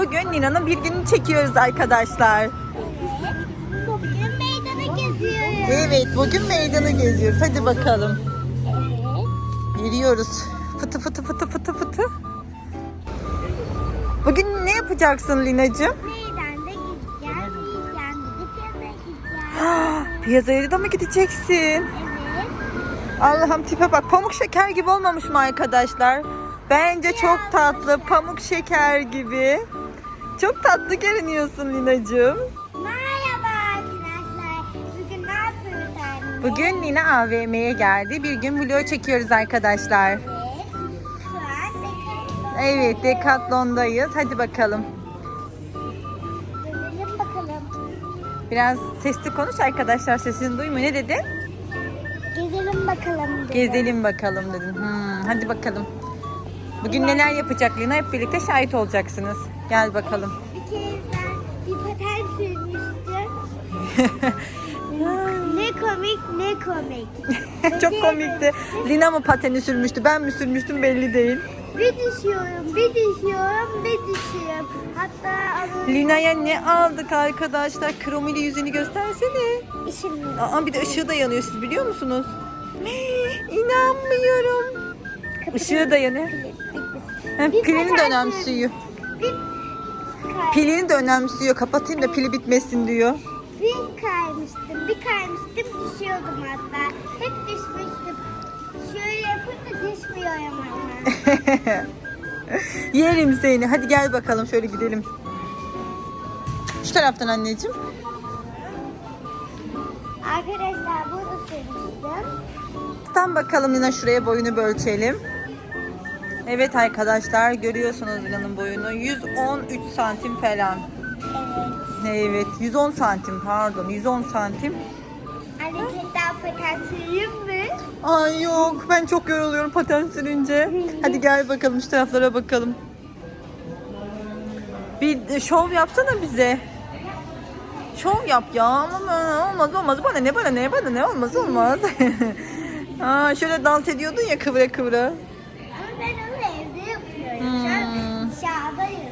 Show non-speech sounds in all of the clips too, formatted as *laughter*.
Bugün Nina'nın bir gününü çekiyoruz arkadaşlar. Bugün meydana geziyoruz. Evet bugün meydanı geziyoruz. Hadi bakalım. Yürüyoruz. Fıtı fıtı fıtı fıtı fıtı. Bugün ne yapacaksın Lina'cığım? Meydanda gideceğiz. Yiyeceğim. Gidip piyasaya gideceğiz. *gasps* Piyazaya da mı gideceksin? Evet. Allah'ım tipe bak. Pamuk şeker gibi olmamış mı arkadaşlar? Bence çok tatlı. Pamuk şeker gibi. Çok tatlı görünüyorsun Lina'cığım. Merhaba arkadaşlar. Bugün ne yapıyoruz anne? Bugün Lina AVM'ye geldi. Bir gün vlog çekiyoruz arkadaşlar. Evet. Şu an Decathlon. Evet, Decathlon'dayız. Hadi bakalım. Gezelim bakalım. Biraz sesli konuş arkadaşlar. Sesini duymuyor. Ne dedin? Gezelim bakalım. dedi. Gezelim bakalım dedin. Hmm, hadi bakalım. Bugün neler yapacak Lina? Hep birlikte şahit olacaksınız. Gel bakalım. Bir kere ben bir paten sürmüştüm. *laughs* ne komik ne komik. *laughs* Çok komikti. Lina mı pateni sürmüştü? Ben mi sürmüştüm belli değil. Bir düşüyorum, bir düşüyorum, bir düşüyorum. Hatta Lina'ya ne aldık arkadaşlar? Kromili yüzünü göstersene. şimdi Aa, bir de ışığı da yanıyor siz biliyor musunuz? İnanmıyorum. Işığı da yanıyor. Pilini de paten önemsiyor. bir Pilini de önemsiyor. Kapatayım da pili bitmesin diyor. bir kaymıştım, bir kaymıştım, düşüyordum hatta. Hep düşmüştüm. Şöyle yapınca düşmüyorum ama. *laughs* Yerim seni. Hadi gel bakalım şöyle gidelim. Şu taraftan anneciğim. Arkadaşlar burada sürmüştüm. Tam bakalım Lina şuraya boyunu ölçelim. Evet arkadaşlar görüyorsunuz Lina'nın boyunu. 113 santim falan. Evet. Evet 110 santim pardon 110 santim. Anne tekrar paten süreyim mi? Ay yok ben çok yoruluyorum paten sürünce. Hadi gel bakalım şu taraflara bakalım. Bir şov yapsana bize. Şov yap ya. Ama olmaz olmaz. Bana ne bana ne bana ne olmaz olmaz. *laughs* Aa, şöyle dans ediyordun ya kıvıra kıvıra. Ama ben onu evde yapıyorum. Şu an Hmm. dışarıdayım.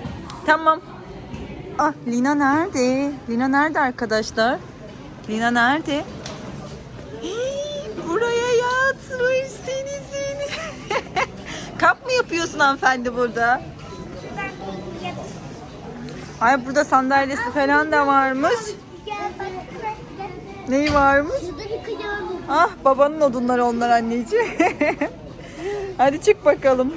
Tamam. Ah Lina nerede? Lina nerede arkadaşlar? Lina nerede? Hii, buraya yatmış seni seni. *laughs* Kamp mı yapıyorsun hanımefendi burada? Ay burada sandalyesi falan da varmış. Neyi varmış? Ah babanın odunları onlar anneciğim. *laughs* Hadi çık bakalım.